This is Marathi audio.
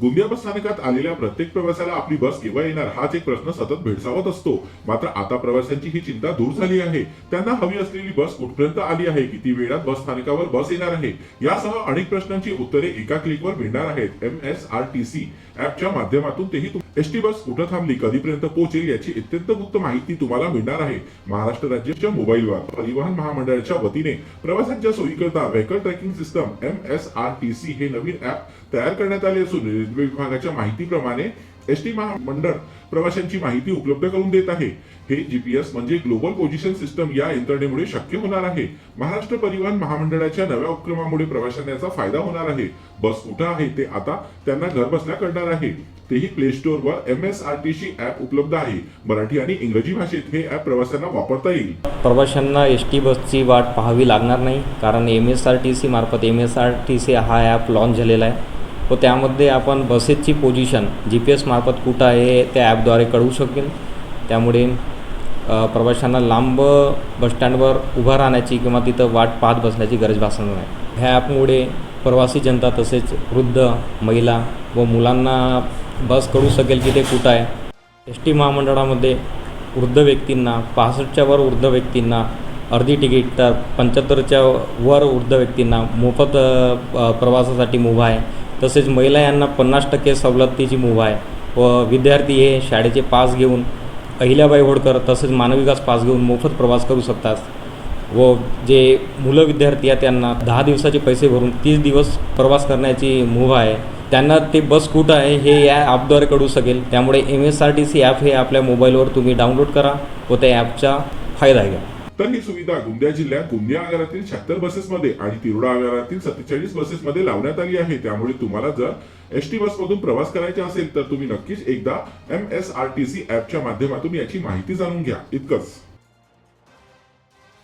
गोंदिया बस स्थानकात आलेल्या प्रत्येक प्रवासाला आपली बस केव्हा येणार हाच एक प्रश्न सतत भेडसावत असतो. मात्र आता प्रवाशांची ही चिंता दूर झाली आहे. त्यांना हवी असलेली बस कुठपर्यंत आली आहे किती वेळात बस स्थानकावर बस येणार आहे यासह अनेक प्रश्नांची उत्तरे एका क्लिकवर मिळणार आहेत. M S R T C ऍपच्या माध्यमातून तेही एस टी बस कुठं थांबली कधीपर्यंत पोहोचेल याची अत्यंत गुप्त माहिती तुम्हाला मिळणार आहे. महाराष्ट्र राज्याच्या मोबाईलवर परिवहन महामंडळाच्या वतीने प्रवाशांच्या सोयीकरता vehicle tracking system M S R T C हे नवीन ऍप तयार करण्यात आले असून रेल्वे विभागाच्या माहितीप्रमाणे एस टी महामंडळ प्रवाशांची माहिती उपलब्ध करून देत आहे. हे जीपीएस म्हणजे ग्लोबल पोझिशन सिस्टम या यंत्रणेमुळे शक्य होणार आहे. महाराष्ट्र परिवहन महामंडळाच्या नव्या उपक्रमामुळे प्रवाशांना याचा फायदा होणार आहे. बस कुठं आहे ते आता त्यांना घर बसल्या कळणार आहे. तेही play स्टोअरवर M S R T C app उपलब्ध आहे. मराठी आणि इंग्रजी भाषेत हे ऍप प्रवाशांना वापरता येईल. प्रवाशांना एस टी बसची वाट पाहावी लागणार नाही कारण M S R T C मार्फत M S R T C हा ॲप लॉन्च झालेला आहे. व त्यामध्ये आपण बसेसची पोझिशन जी पी एस मार्फत कुठं आहे त्या ॲपद्वारे कळवू शकेल. त्यामुळे प्रवाशांना लांब बसस्टँडवर उभं राहण्याची किंवा तिथं वाट पाहत बसण्याची गरज भासणार नाही. ह्या ॲपमुळे प्रवासी जनता तसेच वृद्ध महिला व मुलांना बस कळू शकेल की ते कुठं आहे. एस टी महामंडळामध्ये वृद्ध व्यक्तींना पासष्टच्या वर वृद्ध व्यक्तींना अर्धी तिकीट तर पंच्याहत्तरच्या वर वृद्ध व्यक्तींना मोफत प्रवासासाठी मुभा आहे. तसेच महिला यांना पन्नास टक्के सवलतीची मुभा आहे. व विद्यार्थी हे शाळेचे पास घेऊन अहिल्याबाई होळकर तसेच मानविकास पास घेऊन मोफत प्रवास करू शकतात. व जे मुलं विद्यार्थी आहेत त्यांना दहा दिवसाचे पैसे भरून तीस दिवस प्रवास करण्याची मुभा आहे. त्यांना ते बस कुठं आहे हे या ॲपद्वारे कळू शकेल. त्यामुळे M S R T C app हे आपल्या मोबाईलवर तुम्ही डाउनलोड करा व त्या ॲपचा फायदा घ्या. तर ही सुविधा गोंदिया जिल्ह्यात गोंदिया आगारातील शहात्तर बसेसमध्ये आणि तिरोडा आगारातील सत्तेचाळीस बसेसमध्ये लावण्यात आली आहे. त्यामुळे तुम्हाला जर एस टी बसमधून प्रवास करायचा असेल तर तुम्ही नक्कीच एकदा M S R T C ऍपच्या माध्यमातून याची माहिती जाणून घ्या. इतकंच.